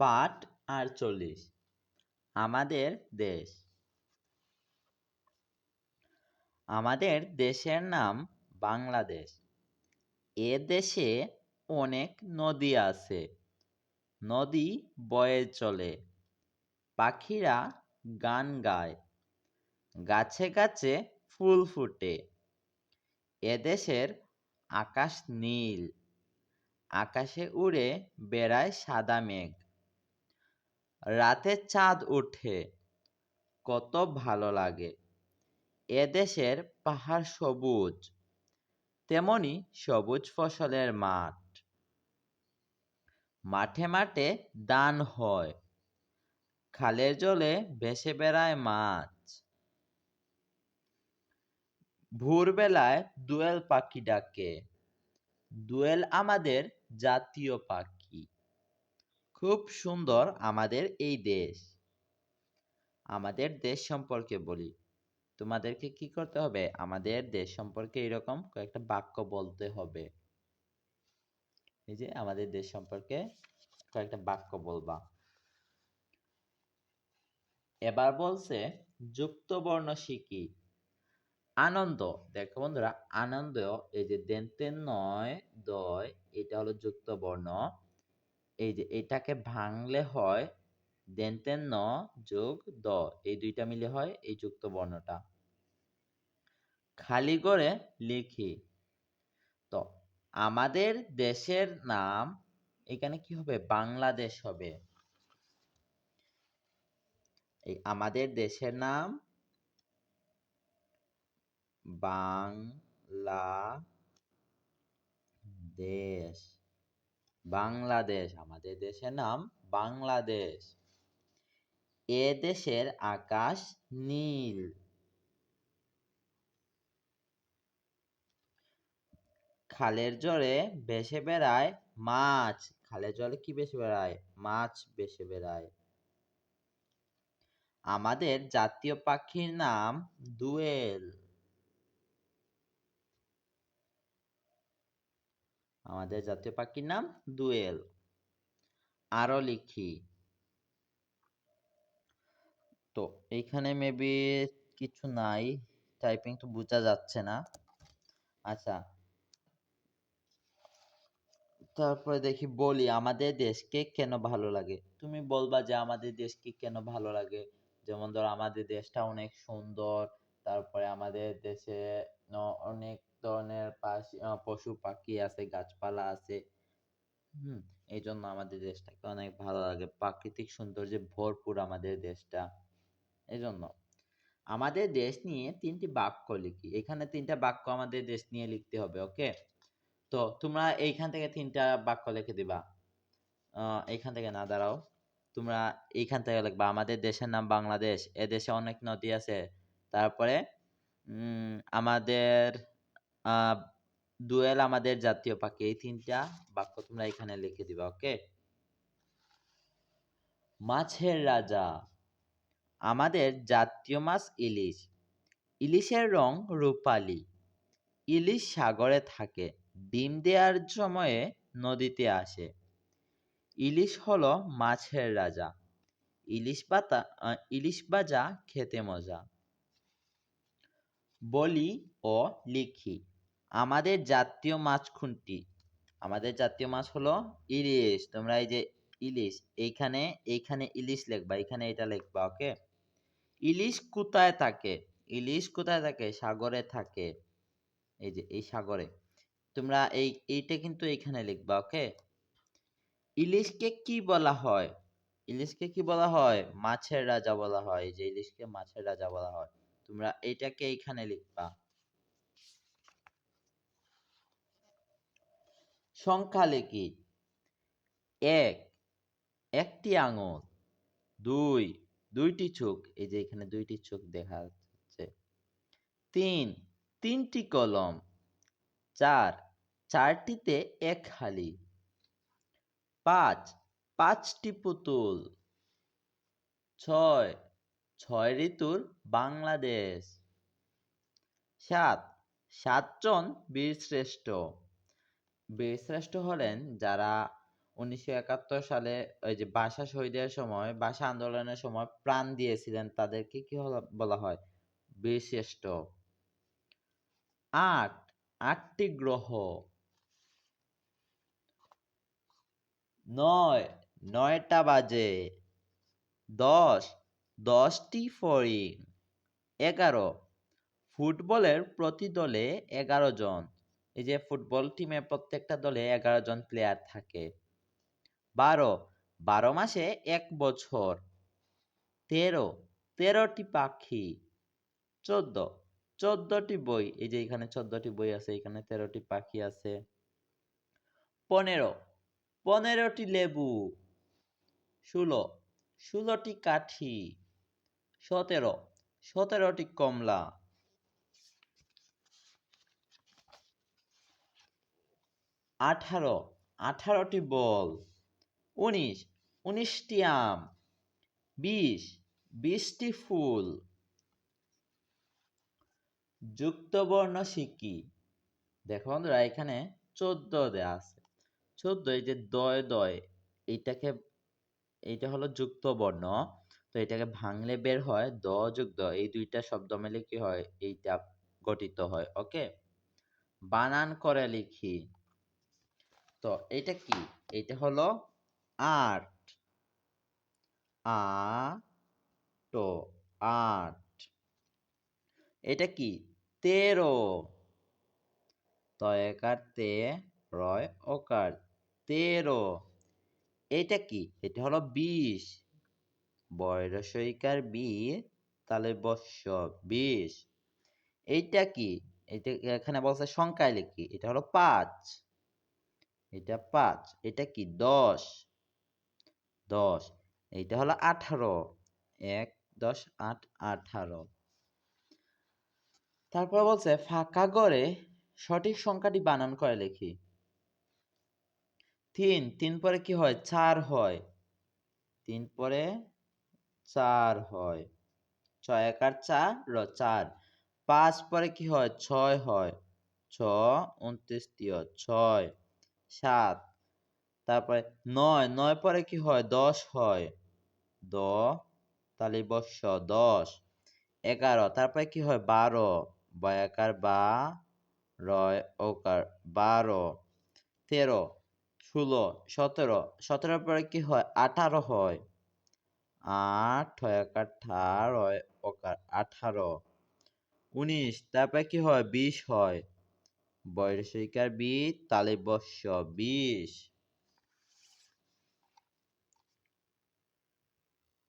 পাঠ আটচল্লিশ আমাদের দেশ। আমাদের দেশের নাম বাংলাদেশ। এ দেশে অনেক নদী আছে। নদী বয়ে চলে। পাখিরা গান গায়। গাছে গাছে ফুল ফুটে। এদেশের আকাশ নীল। আকাশে উড়ে বেড়ায় সাদা মেঘ। রাতে চাঁদ ওঠে। কত ভালো লাগে। এদেশের পাহাড় সবুজ, তেমনি সবুজ ফসলের মাঠ। মাঠে মাঠে দান হয়। খালের জলে ভেসে বেড়ায় মাছ। ভোরবেলায় দোয়েল পাখি ডাকে। দোয়েল আমাদের জাতীয় পাখি। খুব সুন্দর আমাদের এই দেশ। আমাদের দেশ সম্পর্কে বলি। তোমাদেরকে কি করতে হবে? আমাদের দেশ সম্পর্কে এরকম কয়েকটা বাক্য বলতে হবে। এই যে আমাদের দেশ সম্পর্কে কয়েকটা বাক্য বলবা। এবার বলছে যুক্ত বর্ণ শিখি আনন্দ, দেখো বন্ধুরা, আনন্দ, এই যে দেনতেন নয়, দয়, এটা হলো যুক্ত বর্ণ এই যে এটাকে ভাঙলে হয় দেনতেন ন যোগ দ এই দুইটা মিলে হয় এই যুক্ত বর্ণটা। খালি করে লিখি। তো আমাদের দেশের নাম এখানে কি হবে? বাংলাদেশ হবে। এই আমাদের দেশের নাম বাংলাদেশ। বাংলাদেশ, আমাদের দেশের নাম বাংলাদেশ। এ দেশের আকাশ নীল। খালের জলে ভেসে বেড়ায় মাছ। খালের জলে কি ভেসে বেড়ায়? মাছ ভেসে বেড়ায়। আমাদের জাতীয় পাখির নাম দোয়েল। আমাদের জাতীয় পাখির নাম দোয়েল। আরও লিখি। তো এইখানে মেবি কিছু নাই টাইপিং তো বোঝা যাচ্ছে না। আচ্ছা। তারপরে দেখি বলি, আমাদের দেশকে কেন ভালো লাগে? তুমি বলবা যে আমাদের দেশকে কেন ভালো লাগে? যেমন ধর আমাদের দেশটা অনেক সুন্দর, তারপরে আমাদের দেশে অনেক ধরনের পশু পাখি আছে, গাছপালা আছে। হুম এই জন্য আমাদের দেশটাকে অনেক ভালো লাগে। প্রাকৃতিক সৌন্দর্যে ভরপুর আমাদের দেশটা। এই জন্য আমাদের দেশ নিয়ে তিনটি বাক্য লিখি। এখানে তিনটা বাক্য আমাদের দেশ নিয়ে লিখতে হবে, ওকে? তো তোমরা এইখান থেকে তিনটা বাক্য লিখে দিবা। এইখান থেকে না, দাঁড়াও। তোমরা এইখান থেকে লিখবা, আমাদের দেশের নাম বাংলাদেশ, এ দেশে অনেক নদী আছে। তারপরে আমাদের দোয়েল আমাদের জাতীয় পাখি, এই তিনটা বাক্য তোমরা এখানে লিখে দিবা, ওকে? মাছের রাজা, আমাদের জাতীয় মাছ ইলিশ। ইলিশের রং রূপালি। ইলিশ সাগরে থাকে, ডিম দেওয়ার সময়ে নদীতে আসে। ইলিশ হলো মাছের রাজা। ইলিশ পাতা ইলিশ ভাজা খেতে মজা। বলি ও লিখি। আমাদের জাতীয় মাছ খুনটি আমাদের জাতীয় মাছ হলো ইলিশ। তোমরা এই যে ইলিশ, এইখানে এইখানে ইলিশ লিখবা এখানে এটা লিখবা ওকে ইলিশ কোথায় থাকে? ইলিশ কোথায় থাকে? সাগরে থাকে। এই যে, এই সাগরে। তোমরা এই, এইটা কিন্তু এখানে লিখবা ওকে ইলিশকে কি বলা হয়? ইলিশকে কি বলা হয়? মাছের রাজা বলা হয়। যে ইলিশকে মাছের রাজা বলা হয়। তোমরা এইটাকে এইখানে লিখবা। সংখ্যা লিখি। এক, একটি আঙুল, দুই, দুইটি চোখ, এই যে এখানে দুইটি চোখ দেখা যাচ্ছে। তিন, তিনটি কলম, চার, চারটিতে এক হালি। পাঁচ, পাঁচটি পুতুল। ছয় ছয় ঋতুর বাংলাদেশ। সাত, সাতজন বীরশ্রেষ্ঠ। বীরশ্রেষ্ঠ হলেন যারা উনিশশো একাত্তর সালে ওই যে ভাষা শহীদের সময় ভাষা আন্দোলনের সময় প্রাণ দিয়েছিলেন তাদেরকে কি বলা হয়? বীরশ্রেষ্ঠ আট, আটটি গ্রহ। নয়, নয়টা বাজে। দশ, দশটি ফড়িং। এগারো, ফুটবলের প্রতি দলে এগারো জন। এই যে ফুটবল টিমে প্রত্যেকটা দলে এগারো জন প্লেয়ার থাকে। বারো বারো মাসে এক বছর। তেরো, তেরোটি পাখি। চোদ্দ, চোদ্দটি বই। এই যে এখানে চোদ্দটি বই আছে, এখানে তেরোটি পাখি আছে। পনেরো, পনেরোটি লেবু। ষোলো, ষোলোটি কাঠি। সতেরো, সতেরোটি কমলা। আঠারো, আঠারোটি বল, উনিশ, উনিশটি আম, বিশ, বিশটি ফুল। যুক্তবর্ণ সিকি। দেখো বন্ধুরা, এখানে চোদ্দ দেয়া আছে। চোদ্দ, এই যে দয় দয়, এইটাকে, এইটা হলো যুক্ত বর্ণ তো এটাকে ভাঙলে বের হয় দ যোগ দ, এই দুইটা শব্দ মিলে কি হয়, এইটা গঠিত হয়, ওকে? বানান করে লিখি। তো এটা কি? এটা হলো আট আ টো আট এটা কি? তেরো। তয়কার তে রয় ওকার তেরো। এটা কি? এটা হলো বিশ। বয়রসইকার বি তাহলে বর্ষ বিশ। এইটা কি? এটা এখানে বলছে সংখ্যায় লিখি। এটা হলো পাঁচ। এটা পাঁচ, এটা কি দশ? দশ, এইটা হলো আঠারো। এক, দশ, আট, আঠারো। তারপর বলছে, ফাঁকা গড়ে সঠিক সংখ্যাটি বানান করে লিখি। তিন তিন পরে কি হয়? চার হয়। তিন পরে চার হয়। ছয় একার চার র চার। পাঁচ পরে কি হয়? ছয় হয়। ছ, উনত্রিশ ছয়। সাত, তারপরে নয় নয় পরে কি হয়? দশ হয়। দ, তাহলে বর্ষ দশ। এগারো, তারপরে কি হয়? বারো। বয়াকার বা, রয়, ওকার, বারো। তেরো, ষোলো, সতেরো। সতেরো পরে কি হয়? আঠারো হয়। আট একার ঠার হয় ওকার আঠারো। উনিশ, তারপরে কি হয়? বিশ হয়। বয়সিকার বি তালেবস্য বিষ